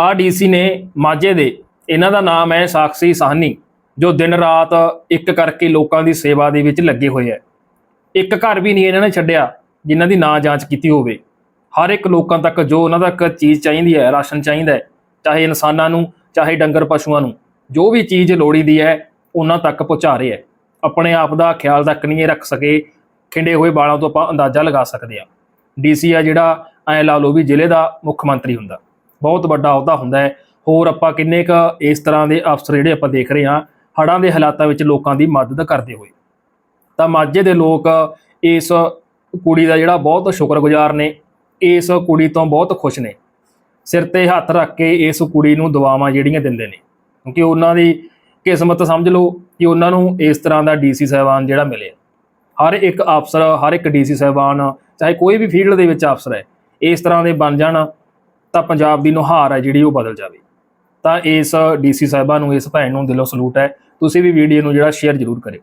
ਆ ਡੀਸੀ ਨੇ ਮਾਝੇ ਦੇ, ਇਹਨਾਂ ਦਾ ਨਾਮ ਹੈ ਸਾਕਸ਼ੀ ਸਾਹਨੀ, ਜੋ ਦਿਨ ਰਾਤ ਇੱਕ ਕਰਕੇ ਲੋਕਾਂ ਦੀ ਸੇਵਾ ਦੇ ਵਿੱਚ ਲੱਗੇ ਹੋਏ ਹੈ। ਇੱਕ ਘਰ ਵੀ ਨਹੀਂ ਇਹਨਾਂ ਨੇ ਛੱਡਿਆ, ਜਿਨ੍ਹਾਂ ਦੀ ਨਾ ਜਾਂਚ ਕੀਤੀ ਹੋਵੇ। ਹਰ ਇੱਕ ਲੋਕਾਂ ਤੱਕ ਜੋ ਉਹਨਾਂ ਤੱਕ ਚੀਜ਼ ਚਾਹੀਦੀ ਹੈ, ਰਾਸ਼ਨ ਚਾਹੀਦਾ ਹੈ, ਚਾਹੇ ਇਨਸਾਨਾਂ ਨੂੰ, ਚਾਹੇ ਡੰਗਰ ਪਸ਼ੂਆਂ ਨੂੰ, ਜੋ ਵੀ ਚੀਜ਼ ਲੋੜੀਦੀ ਹੈ, ਉਹਨਾਂ ਤੱਕ ਪਹੁੰਚਾ ਰਹੇ ਹੈ। ਆਪਣੇ ਆਪ ਦਾ ਖਿਆਲ ਤੱਕ ਨਹੀਂ ਇਹ ਰੱਖ ਸਕੇ, ਖਿੰਡੇ ਹੋਏ ਬਾਲਾਂ ਤੋਂ ਆਪਾਂ ਅੰਦਾਜ਼ਾ ਲਗਾ ਸਕਦੇ ਹਾਂ। ਡੀਸੀ ਆ ਜਿਹੜਾ, ਐ ਲਾ ਲਓ ਵੀ ਜ਼ਿਲ੍ਹੇ ਦਾ ਮੁੱਖ ਮੰਤਰੀ ਹੁੰਦਾ। ਬਹੁਤ ਵੱਡਾ ਅਹੁਦਾ ਹੁੰਦਾ ਹੈ। ਹੋਰ ਆਪਾਂ ਕਿੰਨੇ ਕ ਇਸ ਤਰ੍ਹਾਂ ਦੇ ਅਫਸਰ ਜਿਹੜੇ ਆਪਾਂ ਦੇਖ ਰਹੇ ਹਾਂ, ਹੜ੍ਹਾਂ ਦੇ ਹਾਲਾਤਾਂ ਵਿੱਚ ਲੋਕਾਂ ਦੀ ਮਦਦ ਕਰਦੇ ਹੋਏ। ਤਾਂ ਮਾਝੇ ਦੇ ਲੋਕ ਇਸ ਕੁੜੀ ਦਾ ਜਿਹੜਾ ਬਹੁਤ ਸ਼ੁਕਰਗੁਜ਼ਾਰ ਨੇ, ਇਸ ਕੁੜੀ ਤੋਂ ਬਹੁਤ ਖੁਸ਼ ਨੇ। ਸਿਰ ਤੇ ਹੱਥ ਰੱਖ ਕੇ ਇਸ ਕੁੜੀ ਨੂੰ ਦੁਆਵਾਂ ਜਿਹੜੀਆਂ ਦਿੰਦੇ ਨੇ। ਕਿਉਂਕਿ ਉਹਨਾਂ ਦੀ ਕਿਸਮਤ ਸਮਝ ਲਓ ਕਿ ਉਹਨਾਂ ਨੂੰ ਇਸ ਤਰ੍ਹਾਂ ਦਾ ਡੀਸੀ ਸਾਹਿਬਾਨ ਜਿਹੜਾ ਮਿਲਿਆ ਹਰ ਇੱਕ ਅਫਸਰ, ਹਰ ਇੱਕ ਡੀਸੀ ਸਾਹਿਬਾਨ, ਚਾਹੇ ਕੋਈ ਵੀ ਫੀਲਡ ਦੇ ਵਿੱਚ ਅਫਸਰ ਹੈ, ਇਸ ਤਰ੍ਹਾਂ ਦੇ ਬਣ ਜਾਣ। ਤਾਂ ਪੰਜਾਬ ਦੀ ਨੁਹਾਰ ਹੈ ਜਿਹੜੀ ਉਹ ਬਦਲ ਜਾਵੇ। ਤਾਂ ਇਸ ਡੀਸੀ ਸਾਹਿਬਾਂ ਨੂੰ, ਇਸ ਭੈਣ ਨੂੰ ਦਿਲੋਂ ਸਲੂਟ ਹੈ। ਤੁਸੀਂ ਵੀ ਵੀਡੀਓ ਨੂੰ ਜਿਹੜਾ ਸ਼ੇਅਰ ਜ਼ਰੂਰ ਕਰਿਓ।